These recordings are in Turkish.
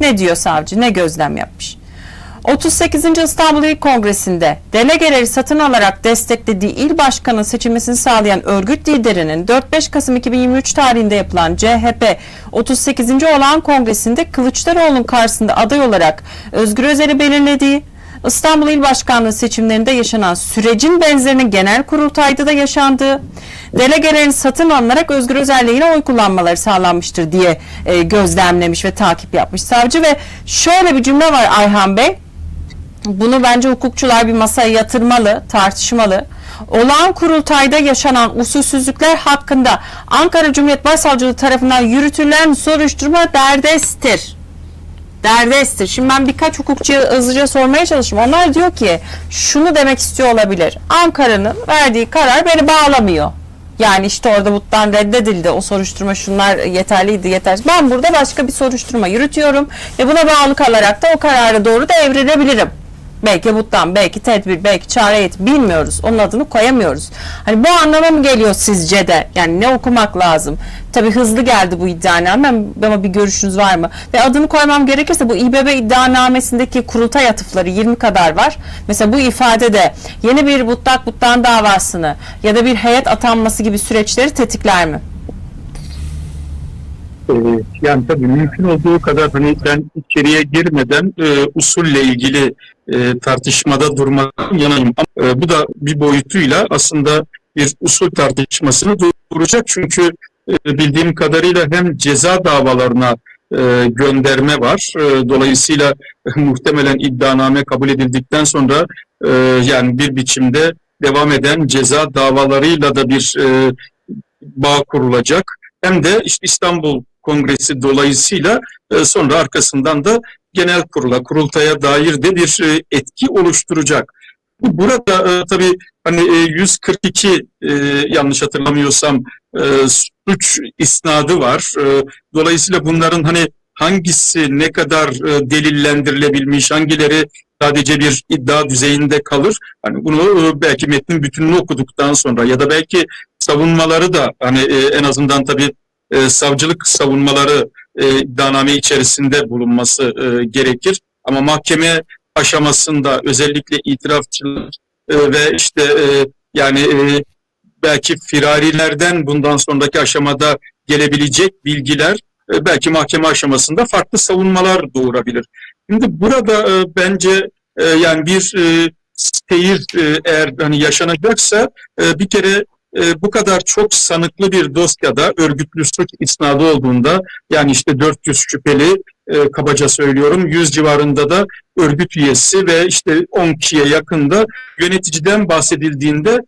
Ne diyor savcı? Ne gözlem yapmış? 38. İstanbul İl Kongresi'nde delegeleri satın alarak desteklediği il başkanı seçilmesini sağlayan örgüt liderinin 4-5 Kasım 2023 tarihinde yapılan CHP 38. olan kongresinde Kılıçdaroğlu'nun karşısında aday olarak Özgür Özel'i belirlediği, İstanbul İl Başkanlığı seçimlerinde yaşanan sürecin benzerinin genel kurultayda da yaşandığı, delegelerin satın alınarak Özgür Özel lehine oy kullanmaları sağlanmıştır diye e, gözlemlemiş ve takip yapmış savcı ve şöyle bir cümle var Ayhan Bey. Bunu bence hukukçular bir masaya yatırmalı, tartışmalı. Olağan kurultayda yaşanan usulsüzlükler hakkında Ankara Cumhuriyet Başsavcılığı tarafından yürütülen soruşturma derdestir. Derdestir. Şimdi ben birkaç hukukçuya hızlıca sormaya çalıştım. Onlar diyor ki şunu demek istiyor olabilir. Ankara'nın verdiği karar beni bağlamıyor. Yani işte orada buttan reddedildi. O soruşturma şunlar yeterliydi yetersiz. Ben burada başka bir soruşturma yürütüyorum ve buna bağlı kalarak da o karara doğru da evrilebilirim. Belki buttan, belki tedbir, belki çare heyeti bilmiyoruz. Onun adını koyamıyoruz. Hani bu anlama mı geliyor sizce de? Yani ne okumak lazım? Tabii hızlı geldi bu iddianame ama bir görüşünüz var mı? Ve adını koymam gerekirse bu İBB iddianamesindeki kurultay atıfları 20 kadar var. Mesela bu ifadede yeni bir butlak buttan davasını ya da bir heyet atanması gibi süreçleri tetikler mi? Ee, yani tabii mümkün olduğu kadar hani ben içeriye girmeden e, usulle ilgili e, tartışmada durmak yanayım. Ama, e, bu da bir boyutuyla aslında bir usul tartışmasını doğuracak. Çünkü e, bildiğim kadarıyla hem ceza davalarına e, gönderme var. E, dolayısıyla muhtemelen iddianame kabul edildikten sonra e, yani bir biçimde devam eden ceza davalarıyla da bir e, bağ kurulacak. Hem de işte İstanbul Kongresi dolayısıyla e, sonra arkasından da genel kurula, kurultaya dair de bir e, etki oluşturacak. Bu- Burada e, tabii hani e, 142 e, yanlış hatırlamıyorsam e, suç isnadı var. Dolayısıyla bunların hani hangisi ne kadar delillendirilebilmiş, hangileri sadece bir iddia düzeyinde kalır. Hani bunu belki metnin bütününü okuduktan sonra ya da belki savunmaları da hani en azından tabii e, savcılık savunmaları e, iddianame içerisinde bulunması e, gerekir. Ama mahkeme aşamasında özellikle itirafçılar e, ve işte e, yani e, belki firarilerden bundan sonraki aşamada gelebilecek bilgiler e, belki mahkeme aşamasında farklı savunmalar doğurabilir. Şimdi burada e, bence e, yani bir e, seyir e, eğer hani yaşanacaksa e, bir kere e, bu kadar çok sanıklı bir dosyada örgütlü suç isnadı olduğunda yani işte 400 şüpheli e, kabaca söylüyorum 100 civarında da örgüt üyesi ve işte 10 kişiye yakında yöneticiden bahsedildiğinde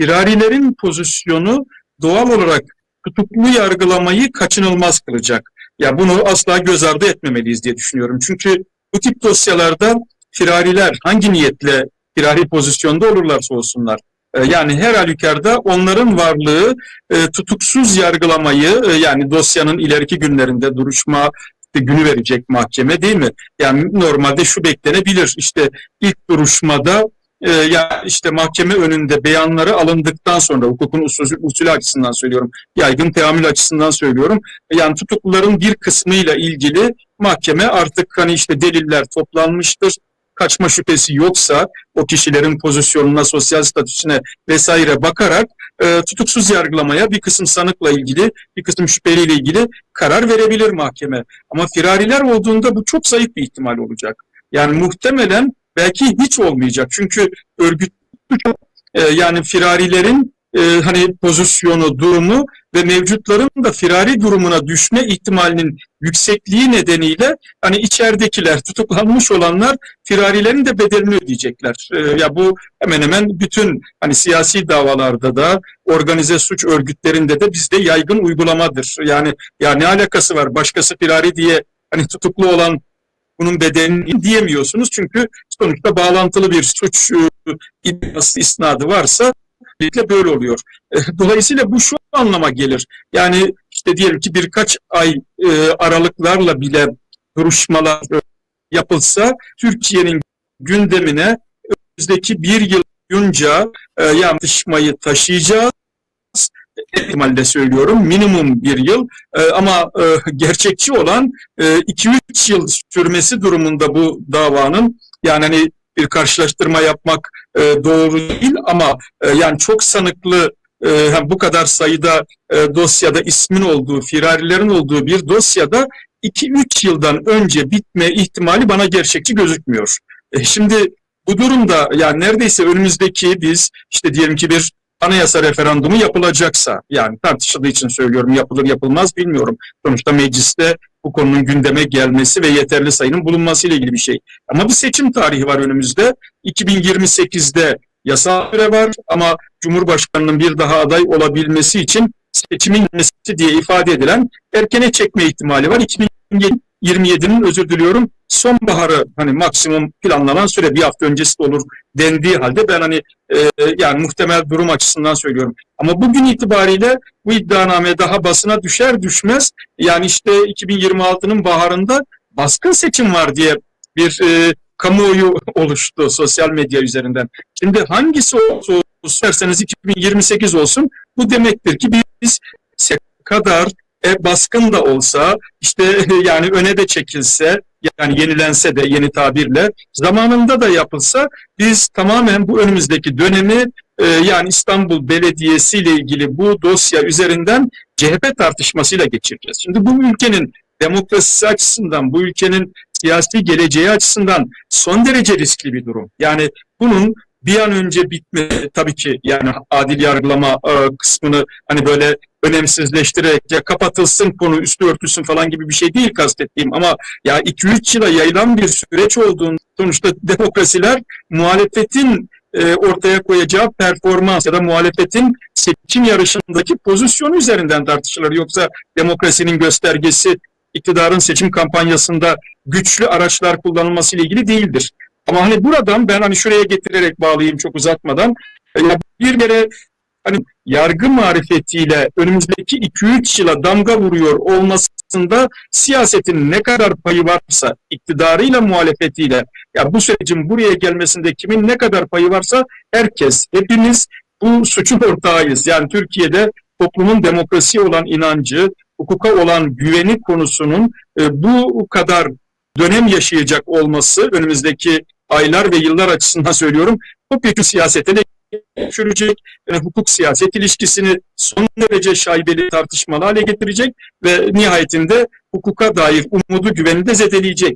firarilerin pozisyonu doğal olarak tutuklu yargılamayı kaçınılmaz kılacak. Ya bunu asla göz ardı etmemeliyiz diye düşünüyorum. Çünkü bu tip dosyalarda firariler hangi niyetle firari pozisyonda olurlarsa olsunlar yani her halükarda onların varlığı e, tutuksuz yargılamayı e, yani dosyanın ileriki günlerinde duruşma günü verecek mahkeme değil mi? Yani normalde şu beklenebilir. İşte ilk duruşmada e, ya işte mahkeme önünde beyanları alındıktan sonra hukukun usulü, usulü açısından söylüyorum yaygın teamül açısından söylüyorum. Yani tutukluların bir kısmıyla ilgili mahkeme artık hani işte deliller toplanmıştır kaçma şüphesi yoksa o kişilerin pozisyonuna, sosyal statüsüne vesaire bakarak e, tutuksuz yargılamaya bir kısım sanıkla ilgili, bir kısım şüpheliyle ilgili karar verebilir mahkeme. Ama firariler olduğunda bu çok zayıf bir ihtimal olacak. Yani muhtemelen belki hiç olmayacak. Çünkü örgüt e, yani firarilerin e, hani pozisyonu, durumu ve mevcutların da firari durumuna düşme ihtimalinin yüksekliği nedeniyle hani içeridekiler, tutuklanmış olanlar firarilerin de bedelini ödeyecekler. Ee, ya bu hemen hemen bütün hani siyasi davalarda da organize suç örgütlerinde de bizde yaygın uygulamadır. Yani ya ne alakası var başkası firari diye hani tutuklu olan bunun bedelini diyemiyorsunuz çünkü sonuçta bağlantılı bir suç e, isnadı varsa Kesinlikle böyle oluyor. Dolayısıyla bu şu anlama gelir. Yani işte diyelim ki birkaç ay e, aralıklarla bile duruşmalar yapılsa Türkiye'nin gündemine önümüzdeki bir yıl boyunca e, yani tartışmayı taşıyacağız ihtimalle söylüyorum minimum bir yıl E, ama e, gerçekçi olan 2-3 yıl sürmesi durumunda bu davanın yani hani bir karşılaştırma yapmak e, doğru değil ama e, yani çok sanıklı e, hem bu kadar sayıda e, dosyada ismin olduğu, firarilerin olduğu bir dosyada 2-3 yıldan önce bitme ihtimali bana gerçekçi gözükmüyor. E, şimdi bu durumda yani neredeyse önümüzdeki biz işte diyelim ki bir anayasa referandumu yapılacaksa yani tartışıldığı için söylüyorum yapılır yapılmaz bilmiyorum. Sonuçta mecliste bu konunun gündeme gelmesi ve yeterli sayının bulunması ile ilgili bir şey. Ama bir seçim tarihi var önümüzde. 2028'de yasal süre var ama Cumhurbaşkanının bir daha aday olabilmesi için seçimin diye ifade edilen erkene çekme ihtimali var. 2027'nin özür diliyorum sonbaharı hani maksimum planlanan süre bir hafta öncesi de olur dendiği halde ben hani e, yani muhtemel durum açısından söylüyorum. Ama bugün itibariyle bu iddianame daha basına düşer düşmez yani işte 2026'nın baharında baskın seçim var diye bir e, kamuoyu oluştu sosyal medya üzerinden. Şimdi hangisi olsun isterseniz 2028 olsun bu demektir ki biz kadar e, baskın da olsa işte yani öne de çekilse yani yenilense de yeni tabirle zamanında da yapılsa biz tamamen bu önümüzdeki dönemi e, yani İstanbul Belediyesi ile ilgili bu dosya üzerinden CHP tartışmasıyla geçireceğiz. Şimdi bu ülkenin demokrasisi açısından, bu ülkenin siyasi geleceği açısından son derece riskli bir durum. Yani bunun bir an önce bitme tabii ki yani adil yargılama e, kısmını hani böyle önemsizleştirerek ya kapatılsın konu üstü örtülsün falan gibi bir şey değil kastettiğim ama ya 2-3 yıla yayılan bir süreç olduğunu sonuçta demokrasiler muhalefetin e, ortaya koyacağı performans ya da muhalefetin seçim yarışındaki pozisyonu üzerinden tartışılır. Yoksa demokrasinin göstergesi iktidarın seçim kampanyasında güçlü araçlar kullanılması ile ilgili değildir. Ama hani buradan ben hani şuraya getirerek bağlayayım çok uzatmadan. E, bir kere hani yargı marifetiyle önümüzdeki 2-3 yıla damga vuruyor olmasında siyasetin ne kadar payı varsa iktidarıyla muhalefetiyle ya bu sürecin buraya gelmesinde kimin ne kadar payı varsa herkes hepimiz bu suçun ortağıyız. Yani Türkiye'de toplumun demokrasiye olan inancı, hukuka olan güveni konusunun e, bu kadar dönem yaşayacak olması önümüzdeki aylar ve yıllar açısından söylüyorum topyekun siyasete de düşürecek, e, hukuk siyaset ilişkisini son derece şaibeli tartışmalı hale getirecek ve nihayetinde hukuka dair umudu güveni de zedeleyecek.